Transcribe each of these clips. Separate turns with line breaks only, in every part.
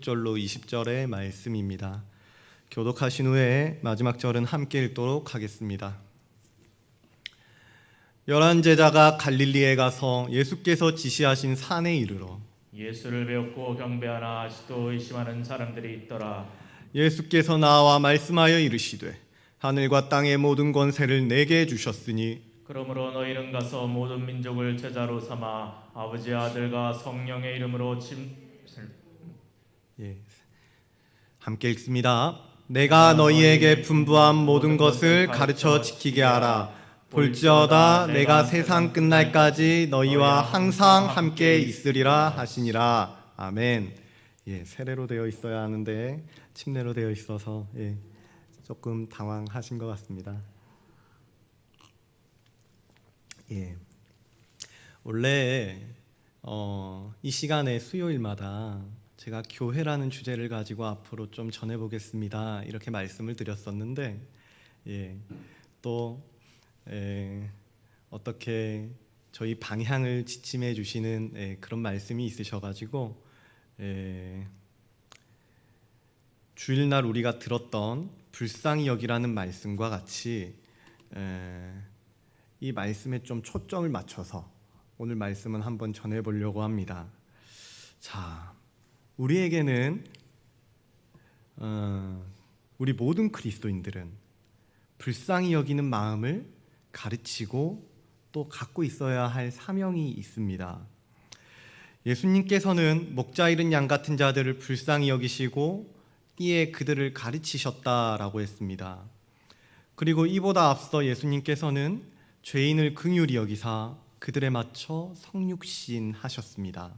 16절로 20절의 말씀입니다. 교독하신 후에 마지막 절은 함께 읽도록 하겠습니다. 열한 제자가 갈릴리에 가서 예수께서 지시하신 산에 이르러
예수를 배웠고 경배하나 아직도 의심하는 사람들이 있더라.
예수께서 나와 말씀하여 이르시되 하늘과 땅의 모든 권세를 내게 주셨으니
그러므로 너희는 가서 모든 민족을 제자로 삼아 아버지 아들과 성령의 이름으로 침
예. 함께 읽습니다. 내가 너희에게 분부한 모든 것을 가르쳐 지키게 하라. 볼지어다 내가 세상 끝날까지 너희와 항상 함께 있으리라 하시니라. 아멘. 예, 세례로 되어 있어야 하는데 침례로 되어 있어서 예, 조금 당황하신 것 같습니다. 예. 원래 어, 이 시간에 수요일마다 제가 교회라는 주제를 가지고 앞으로 좀 전해보겠습니다. 이렇게 말씀을 드렸었는데, 예, 또 예, 어떻게 저희 방향을 지침해 주시는 예, 그런 말씀이 있으셔가지고 예, 주일날 우리가 들었던 불쌍히 여기라는 말씀과 같이 예, 이 말씀에 좀 초점을 맞춰서 오늘 말씀은 한번 전해보려고 합니다. 자, 우리에게는 어, 우리 모든 그리스도인들은 불쌍히 여기는 마음을 가르치고 또 갖고 있어야 할 사명이 있습니다. 예수님께서는 목자 잃은 양 같은 자들을 불쌍히 여기시고 이에 그들을 가르치셨다라고 했습니다. 그리고 이보다 앞서 예수님께서는 죄인을 긍휼히 여기사 그들에 맞춰 성육신 하셨습니다.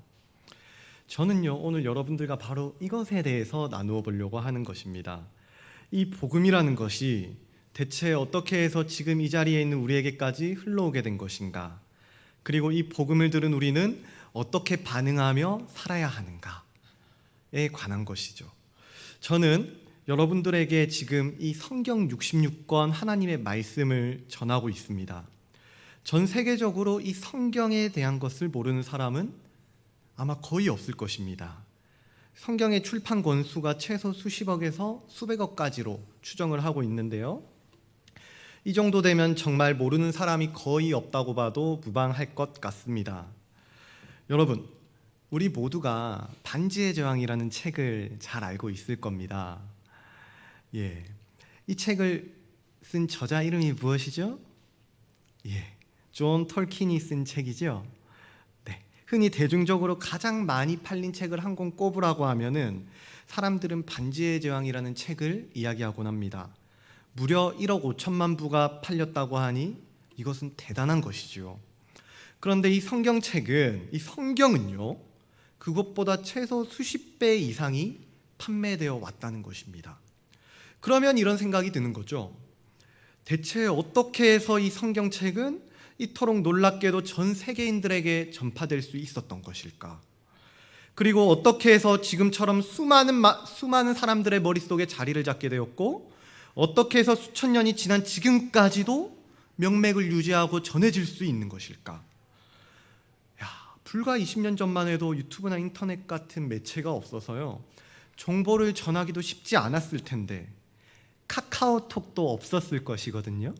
저는요 오늘 여러분들과 바로 이것에 대해서 나누어 보려고 하는 것입니다. 이 복음이라는 것이 대체 어떻게 해서 지금 이 자리에 있는 우리에게까지 흘러오게 된 것인가? 그리고 이 복음을 들은 우리는 어떻게 반응하며 살아야 하는가에 관한 것이죠. 저는 여러분들에게 지금 이 성경 66권 하나님의 말씀을 전하고 있습니다. 전 세계적으로 이 성경에 대한 것을 모르는 사람은 아마 거의 없을 것입니다. 성경의 출판 권수가 최소 수십억에서 수백억까지로 추정을 하고 있는데요. 이 정도 되면 정말 모르는 사람이 거의 없다고 봐도 무방할 것 같습니다. 여러분, 우리 모두가 반지의 제왕이라는 책을 잘 알고 있을 겁니다. 예. 이 책을 쓴 저자 이름이 무엇이죠? 예. 존 털킨이 쓴 책이죠. 네. 흔히 대중적으로 가장 많이 팔린 책을 한 권 꼽으라고 하면은 사람들은 반지의 제왕이라는 책을 이야기하곤 합니다. 무려 1억 5천만 부가 팔렸다고 하니 이것은 대단한 것이죠. 그런데 이 성경책은 이 성경은요. 그것보다 최소 수십 배 이상이 판매되어 왔다는 것입니다. 그러면 이런 생각이 드는 거죠. 대체 어떻게 해서 이 성경책은 이토록 놀랍게도 전 세계인들에게 전파될 수 있었던 것일까? 그리고 어떻게 해서 지금처럼 수많은 마, 수많은 사람들의 머릿속에 자리를 잡게 되었고 어떻게 해서 수천 년이 지난 지금까지도 명맥을 유지하고 전해질 수 있는 것일까? 야, 불과 20년 전만 해도 유튜브나 인터넷 같은 매체가 없어서요. 정보를 전하기도 쉽지 않았을 텐데 카카오톡도 없었을 것이거든요.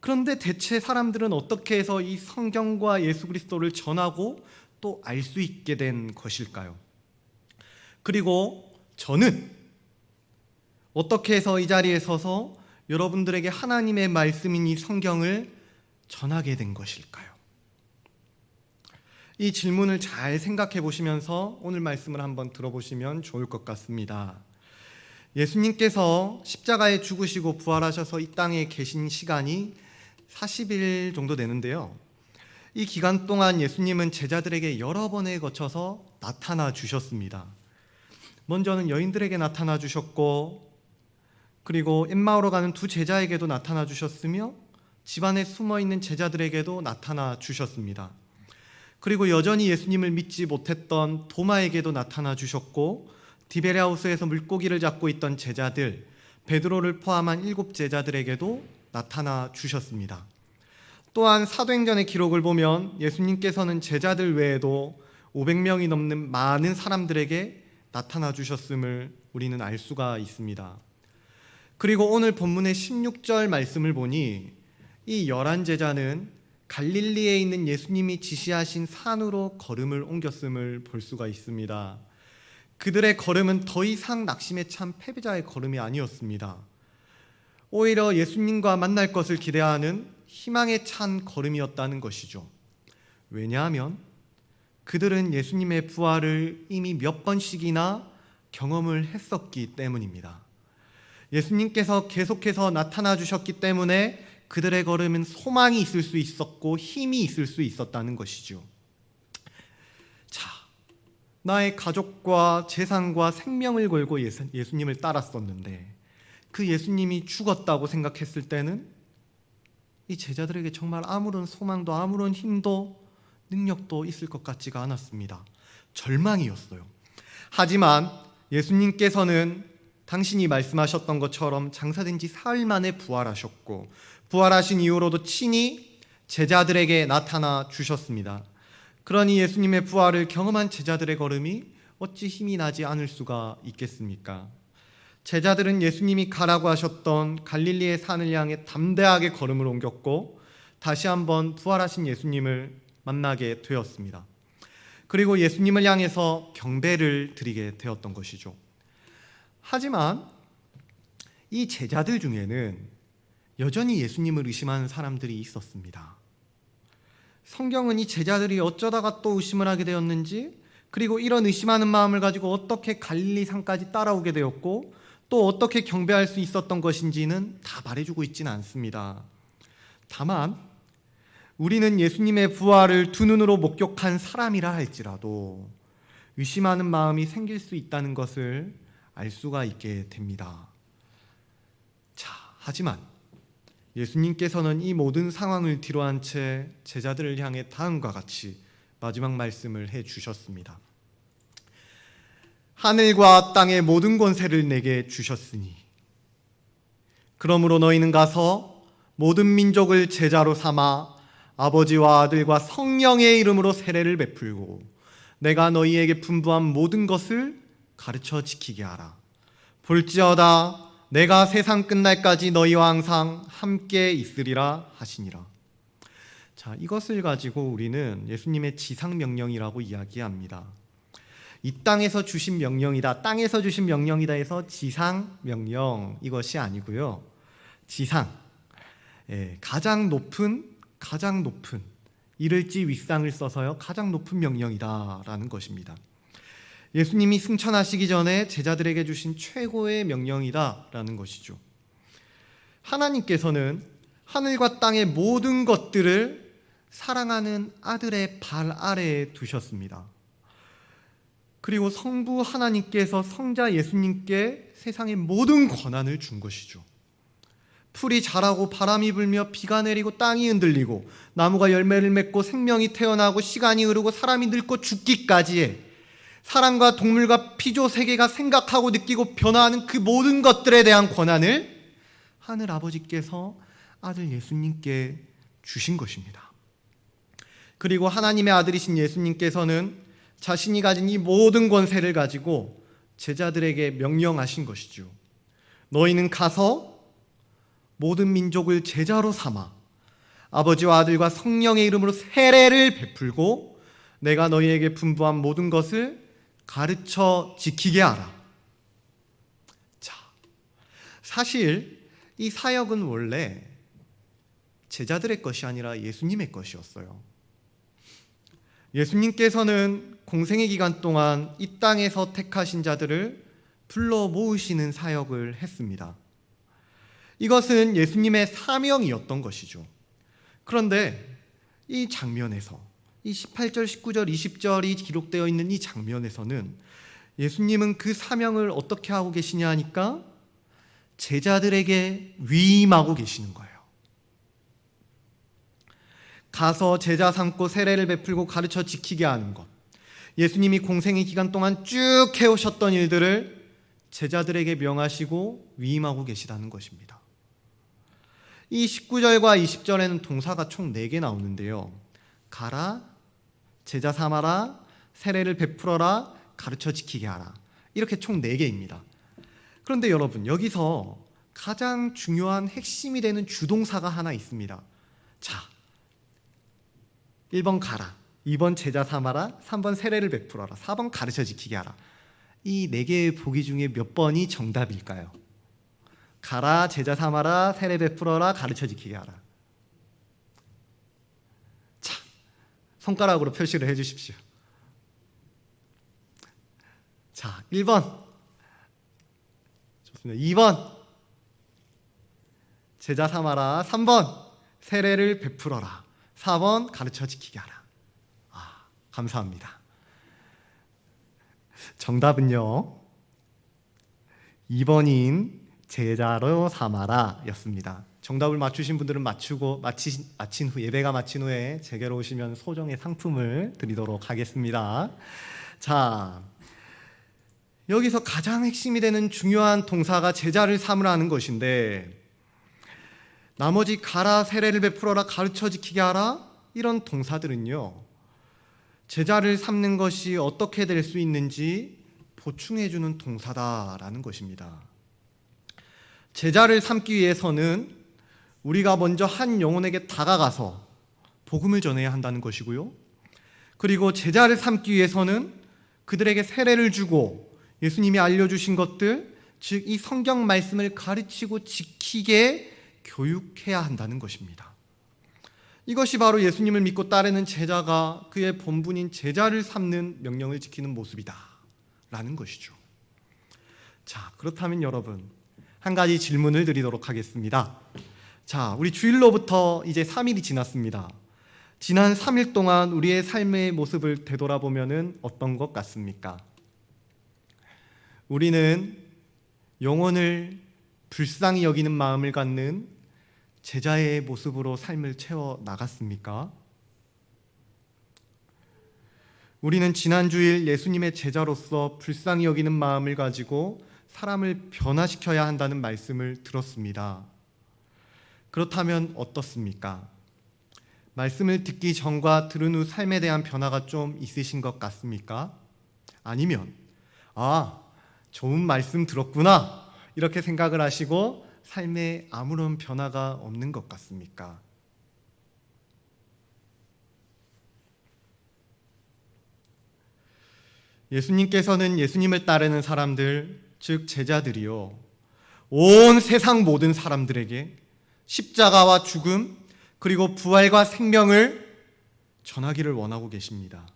그런데 대체 사람들은 어떻게 해서 이 성경과 예수 그리스도를 전하고 또 알 수 있게 된 것일까요? 그리고 저는 어떻게 해서 이 자리에 서서 여러분들에게 하나님의 말씀인 이 성경을 전하게 된 것일까요? 이 질문을 잘 생각해 보시면서 오늘 말씀을 한번 들어보시면 좋을 것 같습니다. 예수님께서 십자가에 죽으시고 부활하셔서 이 땅에 계신 시간이 40일 정도 되는데요. 이 기간 동안 예수님은 제자들에게 여러 번에 거쳐서 나타나 주셨습니다. 먼저는 여인들에게 나타나 주셨고 그리고 엠마오로 가는 두 제자에게도 나타나 주셨으며 집안에 숨어 있는 제자들에게도 나타나 주셨습니다. 그리고 여전히 예수님을 믿지 못했던 도마에게도 나타나 주셨고 디베레하우스에서 물고기를 잡고 있던 제자들 베드로를 포함한 일곱 제자들에게도 나타나 주셨습니다. 또한 사도행전의 기록을 보면 예수님께서는 제자들 외에도 500명이 넘는 많은 사람들에게 나타나 주셨음을 우리는 알 수가 있습니다. 그리고 오늘 본문의 16절 말씀을 보니 이 열한 제자는 갈릴리에 있는 예수님이 지시하신 산으로 걸음을 옮겼음을 볼 수가 있습니다. 그들의 걸음은 더 이상 낙심에 찬 패배자의 걸음이 아니었습니다. 오히려 예수님과 만날 것을 기대하는 희망에 찬 걸음이었다는 것이죠. 왜냐하면 그들은 예수님의 부활을 이미 몇 번씩이나 경험을 했었기 때문입니다. 예수님께서 계속해서 나타나 주셨기 때문에 그들의 걸음은 소망이 있을 수 있었고 힘이 있을 수 있었다는 것이죠. 자, 나의 가족과 재산과 생명을 걸고 예수, 예수님을 따랐었는데 그 예수님이 죽었다고 생각했을 때는 이 제자들에게 정말 아무런 소망도 아무런 힘도 능력도 있을 것 같지가 않았습니다. 절망이었어요. 하지만 예수님께서는 당신이 말씀하셨던 것처럼 장사된 지 사흘 만에 부활하셨고 부활하신 이후로도 친히 제자들에게 나타나 주셨습니다. 그러니 예수님의 부활을 경험한 제자들의 걸음이 어찌 힘이 나지 않을 수가 있겠습니까? 제자들은 예수님이 가라고 하셨던 갈릴리의 산을 향해 담대하게 걸음을 옮겼고 다시 한번 부활하신 예수님을 만나게 되었습니다. 그리고 예수님을 향해서 경배를 드리게 되었던 것이죠. 하지만 이 제자들 중에는 여전히 예수님을 의심하는 사람들이 있었습니다. 성경은 이 제자들이 어쩌다가 또 의심을 하게 되었는지 그리고 이런 의심하는 마음을 가지고 어떻게 갈릴리 산까지 따라오게 되었고 또 어떻게 경배할 수 있었던 것인지는 다 말해주고 있지는 않습니다. 다만 우리는 예수님의 부활을 두 눈으로 목격한 사람이라 할지라도 의심하는 마음이 생길 수 있다는 것을 알 수가 있게 됩니다. 자, 하지만 예수님께서는 이 모든 상황을 뒤로한 채 제자들을 향해 다음과 같이 마지막 말씀을 해 주셨습니다. 하늘과 땅의 모든 권세를 내게 주셨으니 그러므로 너희는 가서 모든 민족을 제자로 삼아 아버지와 아들과 성령의 이름으로 세례를 베풀고 내가 너희에게 분부한 모든 것을 가르쳐 지키게 하라. 볼지어다 내가 세상 끝날까지 너희와 항상 함께 있으리라 하시니라. 자, 이것을 가지고 우리는 예수님의 지상 명령이라고 이야기합니다. 이 땅에서 주신 명령이다. 땅에서 주신 명령이다 해서 지상 명령 이것이 아니고요. 지상 예, 가장 높은 가장 높은 이를지 윗상을 써서요. 가장 높은 명령이다라는 것입니다. 예수님이 승천하시기 전에 제자들에게 주신 최고의 명령이다라는 것이죠. 하나님께서는 하늘과 땅의 모든 것들을 사랑하는 아들의 발 아래에 두셨습니다. 그리고 성부 하나님께서 성자 예수님께 세상의 모든 권한을 준 것이죠. 풀이 자라고 바람이 불며 비가 내리고 땅이 흔들리고 나무가 열매를 맺고 생명이 태어나고 시간이 흐르고 사람이 늙고 죽기까지의 사람과 동물과 피조 세계가 생각하고 느끼고 변화하는 그 모든 것들에 대한 권한을 하늘 아버지께서 아들 예수님께 주신 것입니다. 그리고 하나님의 아들이신 예수님께서는 자신이 가진 이 모든 권세를 가지고 제자들에게 명령하신 것이죠. 너희는 가서 모든 민족을 제자로 삼아 아버지와 아들과 성령의 이름으로 세례를 베풀고 내가 너희에게 분부한 모든 것을 가르쳐 지키게 하라. 자, 사실 이 사역은 원래 제자들의 것이 아니라 예수님의 것이었어요. 예수님께서는 공생의 기간 동안 이 땅에서 택하신 자들을 불러 모으시는 사역을 했습니다. 이것은 예수님의 사명이었던 것이죠. 그런데 이 장면에서 이 18절, 19절, 20절이 기록되어 있는 이 장면에서는 예수님은 그 사명을 어떻게 하고 계시냐 하니까 제자들에게 위임하고 계시는 거예요. 가서 제자 삼고 세례를 베풀고 가르쳐 지키게 하는 것. 예수님이 공생의 기간 동안 쭉 해오셨던 일들을 제자들에게 명하시고 위임하고 계시다는 것입니다. 이 19절과 20절에는 동사가 총 4개 나오는데요. 가라, 제자 삼아라, 세례를 베풀어라, 가르쳐 지키게 하라. 이렇게 총 4개입니다. 그런데 여러분, 여기서 가장 중요한 핵심이 되는 주동사가 하나 있습니다. 자, 1번 가라, 2번 제자 삼아라, 3번 세례를 베풀어라, 4번 가르쳐 지키게 하라. 이 네 개의 보기 중에 몇 번이 정답일까요? 가라, 제자 삼아라, 세례 베풀어라, 가르쳐 지키게 하라. 자, 손가락으로 표시를 해 주십시오. 자, 1번. 좋습니다. 2번. 제자 삼아라. 3번. 세례를 베풀어라. 4번. 가르쳐 지키게 하라. 아, 감사합니다. 정답은요. 2번인 제자로 삼아라 였습니다. 정답을 맞추신 분들은 맞추고 마치, 마친 후 예배가 마친 후에 제게로 오시면 소정의 상품을 드리도록 하겠습니다. 자, 여기서 가장 핵심이 되는 중요한 동사가 제자를 삼으라는 것인데 나머지 가라 세례를 베풀어라 가르쳐 지키게 하라 이런 동사들은요. 제자를 삼는 것이 어떻게 될 수 있는지 보충해 주는 동사다라는 것입니다. 제자를 삼기 위해서는 우리가 먼저 한 영혼에게 다가가서 복음을 전해야 한다는 것이고요. 그리고 제자를 삼기 위해서는 그들에게 세례를 주고 예수님이 알려주신 것들, 즉 이 성경 말씀을 가르치고 지키게 교육해야 한다는 것입니다. 이것이 바로 예수님을 믿고 따르는 제자가 그의 본분인 제자를 삼는 명령을 지키는 모습이다 라는 것이죠. 자, 그렇다면 여러분 한 가지 질문을 드리도록 하겠습니다. 자, 우리 주일로부터 이제 3일이 지났습니다. 지난 3일 동안 우리의 삶의 모습을 되돌아보면은 어떤 것 같습니까? 우리는 영혼을 불쌍히 여기는 마음을 갖는 제자의 모습으로 삶을 채워 나갔습니까? 우리는 지난 주일 예수님의 제자로서 불쌍히 여기는 마음을 가지고 사람을 변화시켜야 한다는 말씀을 들었습니다. 그렇다면 어떻습니까? 말씀을 듣기 전과 들은 후 삶에 대한 변화가 좀 있으신 것 같습니까? 아니면 아, 좋은 말씀 들었구나. 이렇게 생각을 하시고 삶에 아무런 변화가 없는 것 같습니까? 예수님께서는 예수님을 따르는 사람들, 즉 제자들이요. 온 세상 모든 사람들에게 십자가와 죽음, 그리고 부활과 생명을 전하기를 원하고 계십니다.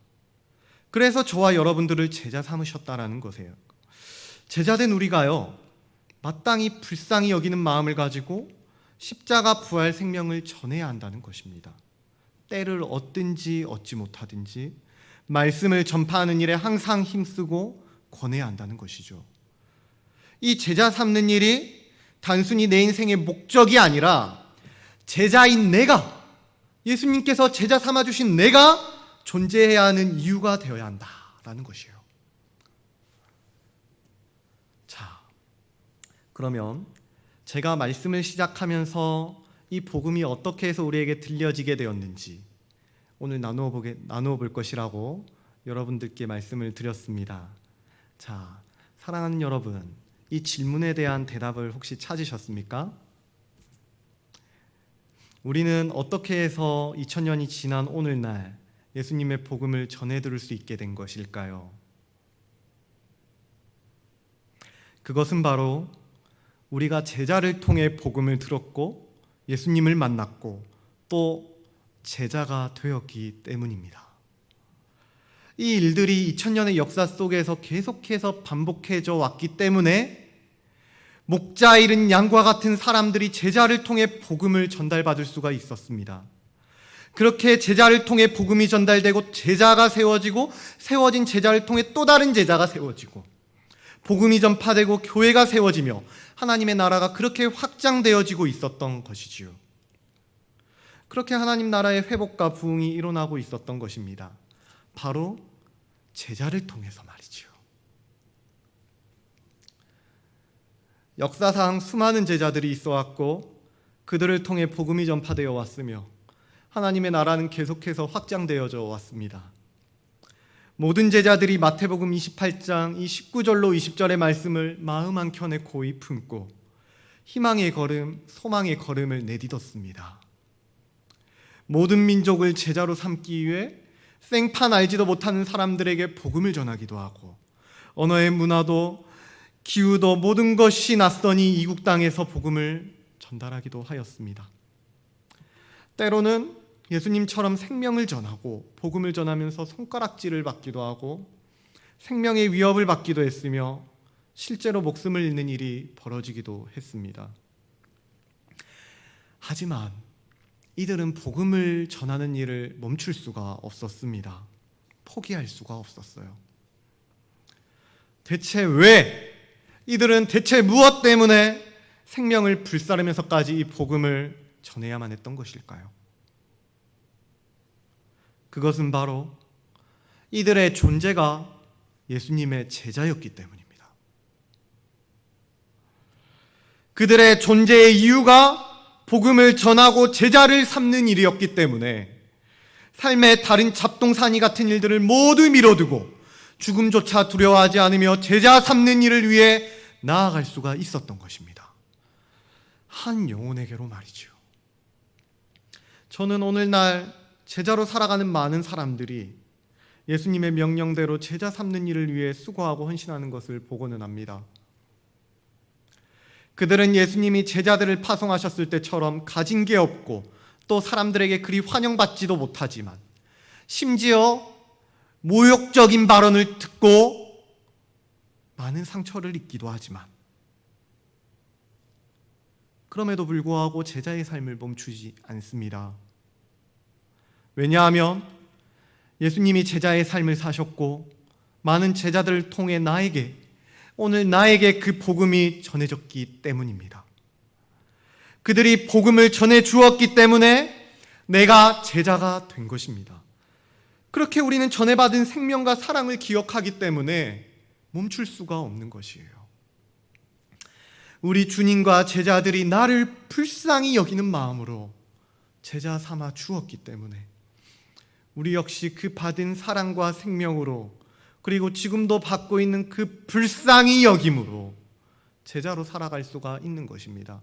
그래서 저와 여러분들을 제자 삼으셨다라는 것이에요. 제자된 우리가요, 마땅히 불쌍히 여기는 마음을 가지고 십자가 부활 생명을 전해야 한다는 것입니다. 때를 얻든지 얻지 못하든지 말씀을 전파하는 일에 항상 힘쓰고 권해야 한다는 것이죠. 이 제자 삼는 일이 단순히 내 인생의 목적이 아니라 제자인 내가 예수님께서 제자 삼아 주신 내가 존재해야 하는 이유가 되어야 한다라는 것이에요. 자, 그러면 제가 말씀을 시작하면서 이 복음이 어떻게 해서 우리에게 들려지게 되었는지 오늘 나누어 보게 나누어 볼 것이라고 여러분들께 말씀을 드렸습니다. 자, 사랑하는 여러분, 이 질문에 대한 대답을 혹시 찾으셨습니까? 우리는 어떻게 해서 2000년이 지난 오늘날 예수님의 복음을 전해 들을 수 있게 된 것일까요? 그것은 바로 우리가 제자를 통해 복음을 들었고 예수님을 만났고 또 제자가 되었기 때문입니다. 이 일들이 2000년의 역사 속에서 계속해서 반복해져 왔기 때문에 목자 잃은 양과 같은 사람들이 제자를 통해 복음을 전달받을 수가 있었습니다. 그렇게 제자를 통해 복음이 전달되고 제자가 세워지고 세워진 제자를 통해 또 다른 제자가 세워지고 복음이 전파되고 교회가 세워지며 하나님의 나라가 그렇게 확장되어지고 있었던 것이지요. 그렇게 하나님 나라의 회복과 부흥이 일어나고 있었던 것입니다. 바로 제자를 통해서 말이지요. 역사상 수많은 제자들이 있어 왔고 그들을 통해 복음이 전파되어 왔으며 하나님의 나라는 계속해서 확장되어져 왔습니다. 모든 제자들이 마태복음 28장 이 19절로 20절의 말씀을 마음 한켠에 고이 품고 희망의 걸음, 소망의 걸음을 내딛었습니다. 모든 민족을 제자로 삼기 위해 생판 알지도 못하는 사람들에게 복음을 전하기도 하고 언어의 문화도 기후도 모든 것이 낯서니 이국 땅에서 복음을 전달하기도 하였습니다. 때로는 예수님처럼 생명을 전하고 복음을 전하면서 손가락질을 받기도 하고 생명의 위협을 받기도 했으며 실제로 목숨을 잃는 일이 벌어지기도 했습니다. 하지만 이들은 복음을 전하는 일을 멈출 수가 없었습니다. 포기할 수가 없었어요. 대체 왜 이들은 대체 무엇 때문에 생명을 불사르면서까지 이 복음을 전해야만 했던 것일까요? 그것은 바로 이들의 존재가 예수님의 제자였기 때문입니다. 그들의 존재의 이유가 복음을 전하고 제자를 삼는 일이었기 때문에 삶의 다른 잡동사니 같은 일들을 모두 미뤄두고 죽음조차 두려워하지 않으며 제자 삼는 일을 위해 나아갈 수가 있었던 것입니다. 한 영혼에게로 말이죠. 저는 오늘날 제자로 살아가는 많은 사람들이 예수님의 명령대로 제자 삼는 일을 위해 수고하고 헌신하는 것을 보고는 합니다. 그들은 예수님이 제자들을 파송하셨을 때처럼 가진 게 없고 또 사람들에게 그리 환영받지도 못하지만 심지어 모욕적인 발언을 듣고 많은 상처를 입기도 하지만 그럼에도 불구하고 제자의 삶을 멈추지 않습니다. 왜냐하면 예수님이 제자의 삶을 사셨고 많은 제자들을 통해 나에게 오늘 나에게 그 복음이 전해졌기 때문입니다. 그들이 복음을 전해 주었기 때문에 내가 제자가 된 것입니다. 그렇게 우리는 전해받은 생명과 사랑을 기억하기 때문에 멈출 수가 없는 것이에요. 우리 주님과 제자들이 나를 불쌍히 여기는 마음으로 제자 삼아 주었기 때문에 우리 역시 그 받은 사랑과 생명으로 그리고 지금도 받고 있는 그 불쌍히 여김으로 제자로 살아갈 수가 있는 것입니다.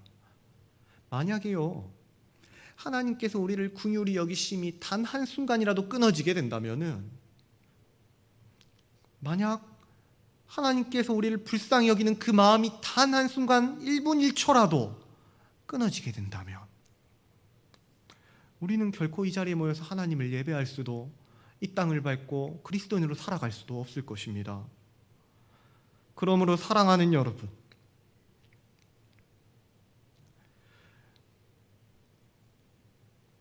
만약에요. 하나님께서 우리를 궁휼히 여기심이 단 한 순간이라도 끊어지게 된다면은 만약 하나님께서 우리를 불쌍히 여기는 그 마음이 단 한 순간 1분 1초라도 끊어지게 된다면 우리는 결코 이 자리에 모여서 하나님을 예배할 수도 이 땅을 밟고 그리스도인으로 살아갈 수도 없을 것입니다. 그러므로 사랑하는 여러분,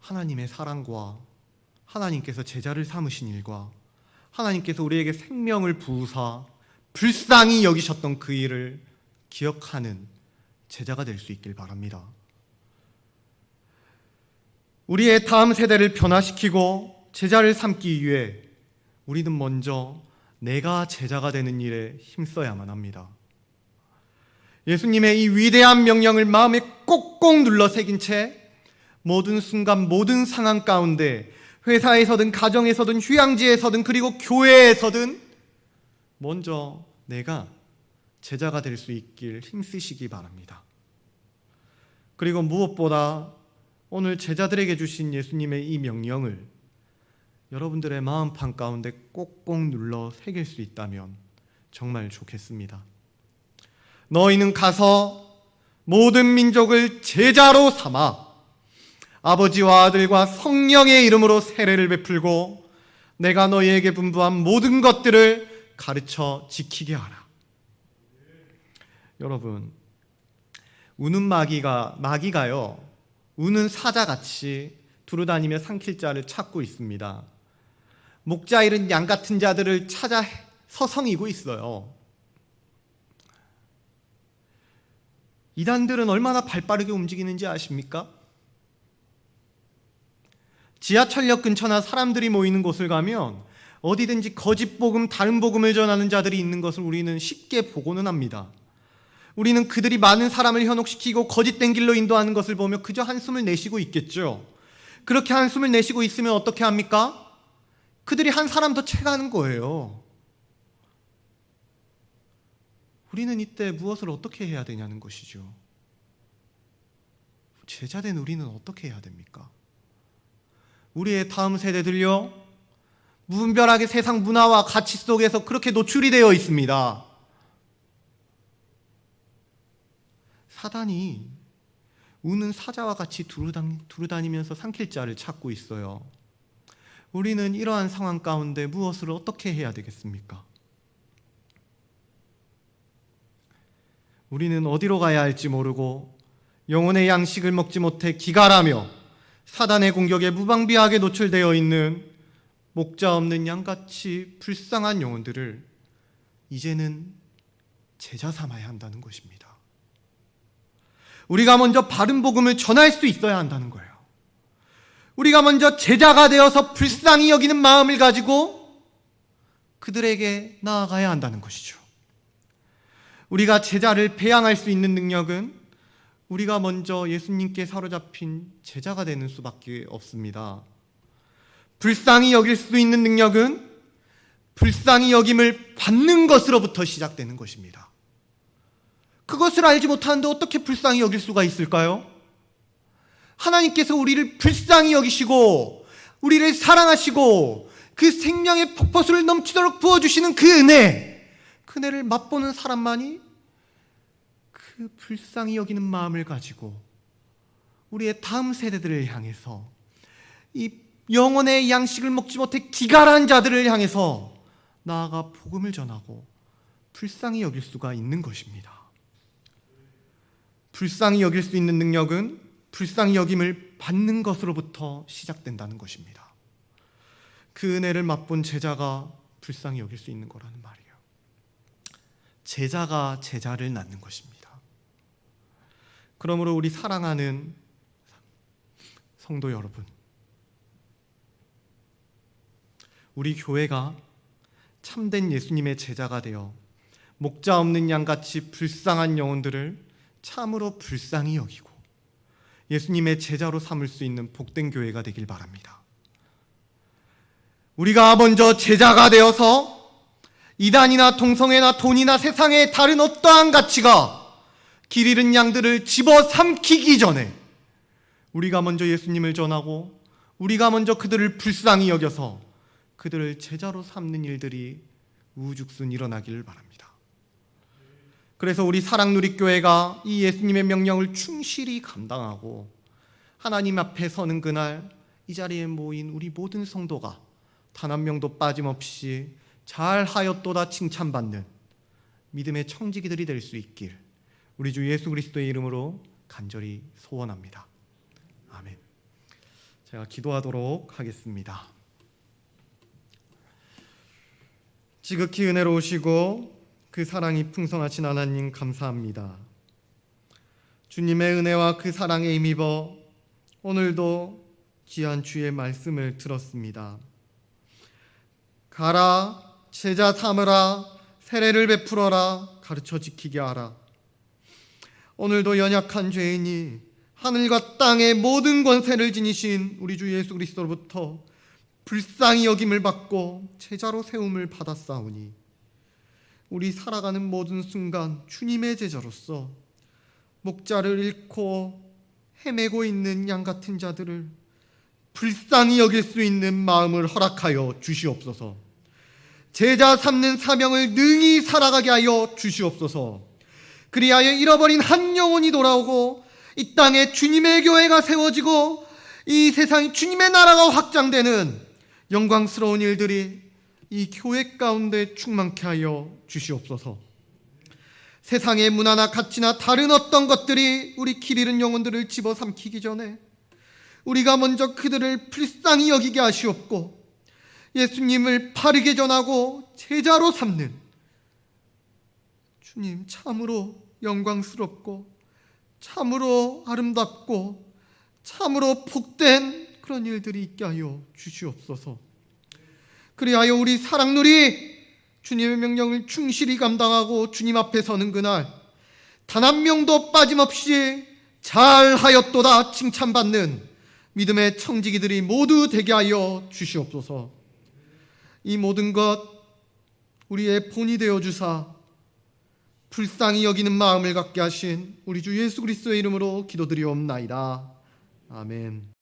하나님의 사랑과 하나님께서 제자를 삼으신 일과 하나님께서 우리에게 생명을 부으사 불쌍히 여기셨던 그 일을 기억하는 제자가 될 수 있길 바랍니다. 우리의 다음 세대를 변화시키고 제자를 삼기 위해 우리는 먼저 내가 제자가 되는 일에 힘써야만 합니다. 예수님의 이 위대한 명령을 마음에 꼭꼭 눌러 새긴 채 모든 순간 모든 상황 가운데 회사에서든 가정에서든 휴양지에서든 그리고 교회에서든 먼저 내가 제자가 될 수 있길 힘쓰시기 바랍니다. 그리고 무엇보다 오늘 제자들에게 주신 예수님의 이 명령을 여러분들의 마음판 가운데 꼭꼭 눌러 새길 수 있다면 정말 좋겠습니다. 너희는 가서 모든 민족을 제자로 삼아 아버지와 아들과 성령의 이름으로 세례를 베풀고 내가 너희에게 분부한 모든 것들을 가르쳐 지키게 하라. 여러분, 우는 마귀가 마귀가요. 우는 사자같이 두루다니며 삼킬 자를 찾고 있습니다. 목자 잃은 양 같은 자들을 찾아 서성이고 있어요. 이단들은 얼마나 발빠르게 움직이는지 아십니까? 지하철역 근처나 사람들이 모이는 곳을 가면 어디든지 거짓 복음, 다른 복음을 전하는 자들이 있는 것을 우리는 쉽게 보고는 합니다. 우리는 그들이 많은 사람을 현혹시키고 거짓된 길로 인도하는 것을 보며 그저 한숨을 내쉬고 있겠죠. 그렇게 한숨을 내쉬고 있으면 어떻게 합니까? 그들이 한 사람 더 채가는 거예요. 우리는 이때 무엇을 어떻게 해야 되냐는 것이죠. 제자된 우리는 어떻게 해야 됩니까? 우리의 다음 세대들요, 무분별하게 세상 문화와 가치 속에서 그렇게 노출이 되어 있습니다. 사단이 우는 사자와 같이 두루다니, 두루다니면서 삼킬 자를 찾고 있어요. 우리는 이러한 상황 가운데 무엇을 어떻게 해야 되겠습니까? 우리는 어디로 가야 할지 모르고 영혼의 양식을 먹지 못해 기갈하며 사단의 공격에 무방비하게 노출되어 있는 목자 없는 양같이 불쌍한 영혼들을 이제는 제자 삼아야 한다는 것입니다. 우리가 먼저 바른 복음을 전할 수 있어야 한다는 거예요. 우리가 먼저 제자가 되어서 불쌍히 여기는 마음을 가지고 그들에게 나아가야 한다는 것이죠. 우리가 제자를 배양할 수 있는 능력은 우리가 먼저 예수님께 사로잡힌 제자가 되는 수밖에 없습니다. 불쌍히 여길 수 있는 능력은 불쌍히 여김을 받는 것으로부터 시작되는 것입니다. 그것을 알지 못하는데 어떻게 불쌍히 여길 수가 있을까요? 하나님께서 우리를 불쌍히 여기시고 우리를 사랑하시고 그 생명의 폭포수를 넘치도록 부어주시는 그 은혜 그 은혜를 맛보는 사람만이 그 불쌍히 여기는 마음을 가지고 우리의 다음 세대들을 향해서 이 영혼의 양식을 먹지 못해 기갈한 자들을 향해서 나아가 복음을 전하고 불쌍히 여길 수가 있는 것입니다. 불쌍히 여길 수 있는 능력은 불쌍히 여김을 받는 것으로부터 시작된다는 것입니다. 그 은혜를 맛본 제자가 불쌍히 여길 수 있는 거라는 말이에요. 제자가 제자를 낳는 것입니다. 그러므로 우리 사랑하는 성도 여러분, 우리 교회가 참된 예수님의 제자가 되어 목자 없는 양같이 불쌍한 영혼들을 참으로 불쌍히 여기고 예수님의 제자로 삼을 수 있는 복된 교회가 되길 바랍니다. 우리가 먼저 제자가 되어서 이단이나 동성애나 돈이나 세상의 다른 어떠한 가치가 길 잃은 양들을 집어 삼키기 전에 우리가 먼저 예수님을 전하고 우리가 먼저 그들을 불쌍히 여겨서 그들을 제자로 삼는 일들이 우죽순 일어나기를 바랍니다. 그래서 우리 사랑누리교회가 이 예수님의 명령을 충실히 감당하고 하나님 앞에 서는 그날 이 자리에 모인 우리 모든 성도가 단 한 명도 빠짐없이 잘하였도다 칭찬받는 믿음의 청지기들이 될 수 있길 우리 주 예수 그리스도의 이름으로 간절히 소원합니다. 아멘. 제가 기도하도록 하겠습니다. 지극히 은혜로우시고 그 사랑이 풍성하신 하나님 감사합니다. 주님의 은혜와 그 사랑에 힘입어 오늘도 귀한 주의 말씀을 들었습니다. 가라 제자 삼으라 세례를 베풀어라 가르쳐 지키게 하라. 오늘도 연약한 죄인이 하늘과 땅의 모든 권세를 지니신 우리 주 예수 그리스도로부터 불쌍히 여김을 받고 제자로 세움을 받았사오니 우리 살아가는 모든 순간 주님의 제자로서 목자를 잃고 헤매고 있는 양 같은 자들을 불쌍히 여길 수 있는 마음을 허락하여 주시옵소서. 제자 삼는 사명을 능히 살아가게 하여 주시옵소서. 그리하여 잃어버린 한 영혼이 돌아오고 이 땅에 주님의 교회가 세워지고 이 세상이 주님의 나라가 확장되는 영광스러운 일들이 이 교회 가운데 충만케 하여 주시옵소서. 세상의 문화나 가치나 다른 어떤 것들이 우리 길 잃은 영혼들을 집어삼키기 전에 우리가 먼저 그들을 불쌍히 여기게 하시옵고 예수님을 바르게 전하고 제자로 삼는 주님 참으로 영광스럽고 참으로 아름답고 참으로 복된 그런 일들이 있게 하여 주시옵소서. 그리하여 우리 사랑누리 주님의 명령을 충실히 감당하고 주님 앞에 서는 그날 단 한 명도 빠짐없이 잘하였도다 칭찬받는 믿음의 청지기들이 모두 되게 하여 주시옵소서. 이 모든 것 우리의 본이 되어 주사 불쌍히 여기는 마음을 갖게 하신 우리 주 예수 그리스도의 이름으로 기도드리옵나이다. 아멘.